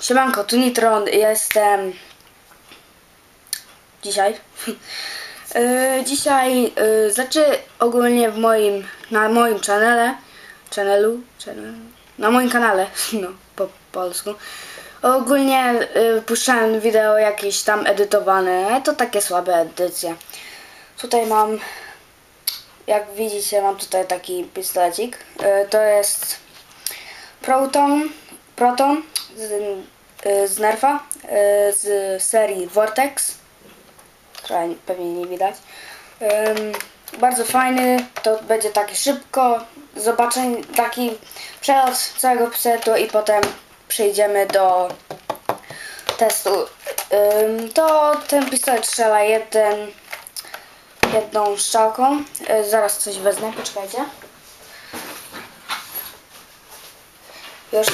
Siemanko, tu Nitron, jestem dzisiaj. Yy, dzisiaj, yy, znaczy ogólnie w moim, na moim kanale, channelu, channel, na moim kanale, no po polsku. Ogólnie yy, puszczałem wideo jakieś tam edytowane, to takie słabe edycje. Tutaj mam, jak widzicie, mam tutaj taki pistolecik. Yy, to jest Proton, Proton z, y, z Nerfa, y, z serii Vortex, która pewnie nie widać. Bardzo fajny, to będzie taki szybko, zobaczenie, taki przelot całego setu i potem przejdziemy do testu. To ten pistolet strzela jeden, jedną strzałką. Y, zaraz coś wezmę, poczekajcie. Już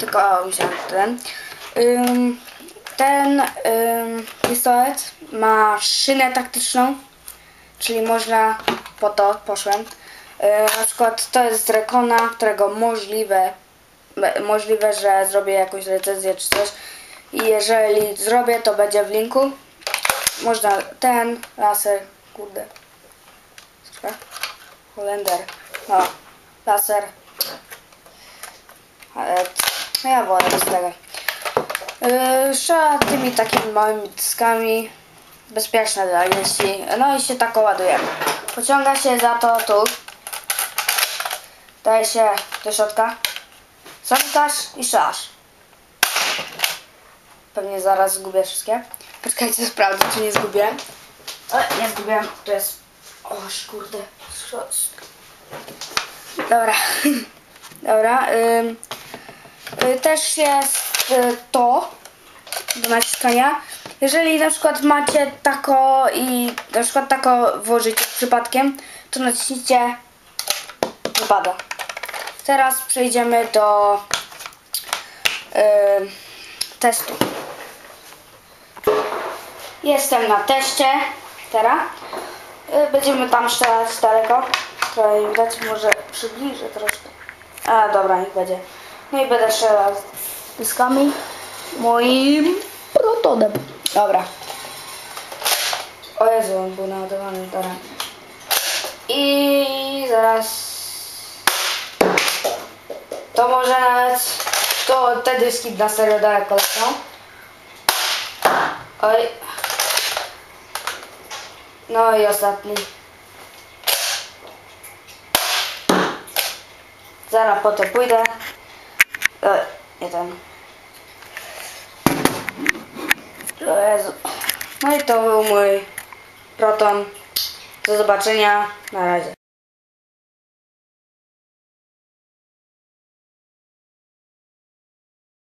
tylko wziąłem ten. Ten pistolet ma szynę taktyczną, czyli można po to poszłem. Na przykład to jest z Rekona, którego możliwe, możliwe, że zrobię jakąś recenzję czy coś. I jeżeli zrobię, to będzie w linku. Można ten laser, kurde. Holender. No, laser. Ale t- ja wolę bez tego. Yy, Strzela tymi takimi małymi dyskami. Bezpieczne dla dzieci. No i się tak ładuje. Pociąga się za to tu. Daje się do środka. Zamykasz i strzelasz. Pewnie zaraz zgubię wszystkie. Poczekajcie, sprawdzę, czy nie zgubiłem. O, nie zgubiłem. To jest... O, kurde. Dobra. Dobra. Y, Też jest y, to do naciskania. Jeżeli na przykład macie tako i na przykład tako włożycie przypadkiem, to naciśnijcie wypada. Teraz przejdziemy do y, testu. Jestem na teście teraz. Y, Będziemy tam strzelać daleko. Trochę widać, może przybliżę troszkę. A dobra, niech będzie. No i będę strzelał z dyskami moim protonem. Dobra. O Jezu, on był naładowany, dobra. I zaraz... To może nawet... To te dyski na serio daleko lecą. Oj. No i ostatni. Zaraz po to pójdę. E, nie ten. O. No i to był mój proton. Do zobaczenia. Na razie.